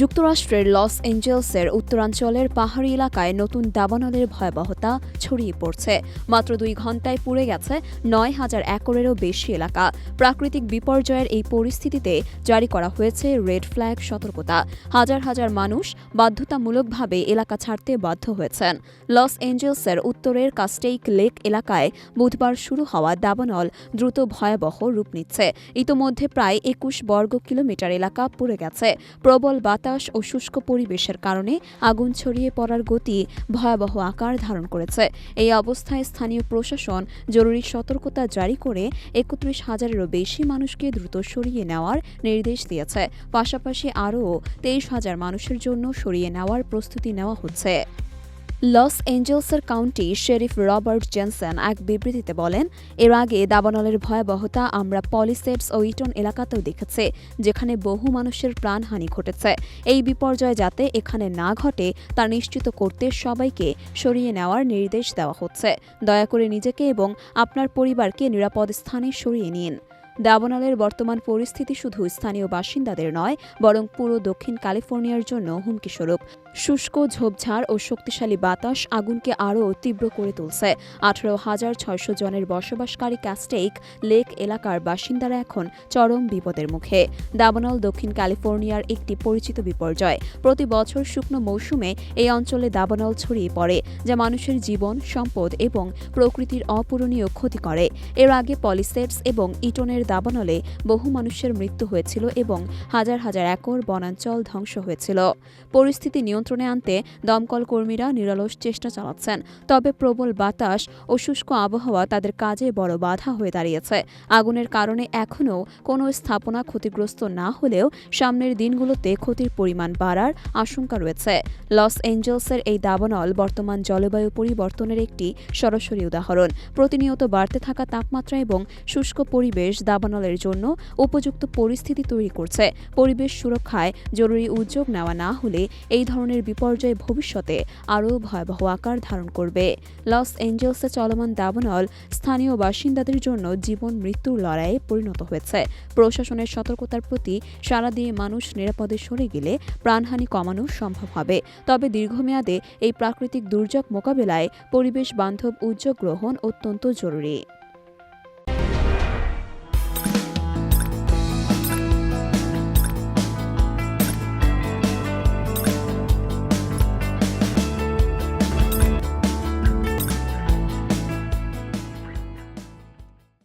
যুক্তরাষ্ট্রের লস এঞ্জেলসের উত্তরাঞ্চলের পাহাড়ি এলাকায় নতুন দাবানলের ভয়াবহতা ছড়িয়ে পড়ছে। মাত্র দুই ঘন্টায় পুড়ে গেছে নয় হাজার একরেরও বেশি এলাকা। প্রাকৃতিক বিপর্যয়ের এই পরিস্থিতিতে জারি করা হয়েছে রেড ফ্ল্যাগ সতর্কতা। হাজার হাজার মানুষ বাধ্যতামূলকভাবে এলাকা ছাড়তে বাধ্য হয়েছেন। লস এঞ্জেলসের উত্তরের কাস্টেইক লেক এলাকায় বুধবার শুরু হওয়া দাবানল দ্রুত ভয়াবহ রূপ নিচ্ছে। ইতোমধ্যে প্রায় একুশ বর্গ কিলোমিটার এলাকা পুড়ে গেছে। প্রবল বাতাস ও শুষ্ক পরিবেশের কারণে আগুন ছড়িয়ে পড়ার গতি ভয়াবহ আকার ধারণ করেছে। এই অবস্থায় স্থানীয় প্রশাসন জরুরি সতর্কতা জারি করে একত্রিশ হাজারেরও বেশি মানুষকে দ্রুত সরিয়ে নেওয়ার নির্দেশ দিয়েছে। পাশাপাশি আরও তেইশ হাজার মানুষের জন্য সরিয়ে নেওয়ার প্রস্তুতি নেওয়া হচ্ছে। লস এঞ্জেলসের কাউন্টি শেরিফ রবার্ট জেনসন এক বিবৃতিতে বলেন, এর আগে দাবানলের ভয়াবহতা আমরা পলিসেটস ও ইটন এলাকাতেও দেখেছি, যেখানে বহু মানুষের প্রাণহানি ঘটেছে। এই বিপর্যয় যাতে এখানে না ঘটে, তা নিশ্চিত করতে সবাইকে সরিয়ে নেওয়ার নির্দেশ দেওয়া হচ্ছে। দয়া করে নিজেকে এবং আপনার পরিবারকে নিরাপদ স্থানে সরিয়ে নিন। দাবানলের বর্তমান পরিস্থিতি শুধু স্থানীয় বাসিন্দাদের নয়, বরং পুরো দক্ষিণ ক্যালিফোর্নিয়ার জন্য হুমকিস্বরূপ শুষ্ক ঝোপঝাড় ও শক্তিশালী বাতাস আগুনকে আরও তীব্র করে তুলছে। আঠারো হাজার ছয়শো জনের বসবাসকারী ক্যাস্টেইক লেক এলাকার বাসিন্দারা এখন চরম বিপদের মুখে। দাবানল দক্ষিণ ক্যালিফোর্নিয়ার একটি পরিচিত বিপর্যয়। প্রতি বছর শুকনো মৌসুমে এই অঞ্চলে দাবানল ছড়িয়ে পড়ে, যা মানুষের জীবন, সম্পদ এবং প্রকৃতির অপূরণীয় ক্ষতি করে। এর আগে পলিসেটস এবং ইটনের দাবানলে বহু মানুষের মৃত্যু হয়েছিল এবং হাজার হাজার একর বনাঞ্চল ধ্বংস হয়েছিল। পরিস্থিতি নিয়ন্ত্রণে আনতে দমকল কর্মীরা নিরলস চেষ্টা চালাচ্ছেন, তবে প্রবল বাতাস ও শুষ্ক আবহাওয়া তাদের কাজে বড় বাধা হয়ে দাঁড়িয়েছে। আগুনের কারণে এখনও কোনো স্থাপনা ক্ষতিগ্রস্ত না হলেও সামনের দিনগুলোতে ক্ষতির পরিমাণ বাড়ার আশঙ্কা রয়েছে। লস এঞ্জেলসের এই দাবানল বর্তমান জলবায়ু পরিবর্তনের একটি সরাসরি উদাহরণ। প্রতিনিয়ত বাড়তে থাকা তাপমাত্রা এবং শুষ্ক পরিবেশ দাবানলের জন্য উপযুক্ত পরিস্থিতি তৈরি করছে। পরিবেশ সুরক্ষায় জরুরি উদ্যোগ নেওয়া না হলে এই ধরনের বিপর্যয় ভবিষ্যতে আরও ভয়াবহ আকার ধারণ করবে। লস এঞ্জেলসে চলমান দাবানল স্থানীয় বাসিন্দাদের জন্য জীবন মৃত্যুর লড়াইয়ে পরিণত হয়েছে। প্রশাসনের সতর্কতার প্রতি সাড়া দিয়ে মানুষ নিরাপদে সরে গেলে প্রাণহানি কমানো সম্ভব হবে। তবে দীর্ঘমেয়াদে এই প্রাকৃতিক দুর্যোগ মোকাবেলায় পরিবেশ বান্ধব উদ্যোগ গ্রহণ অত্যন্ত জরুরি।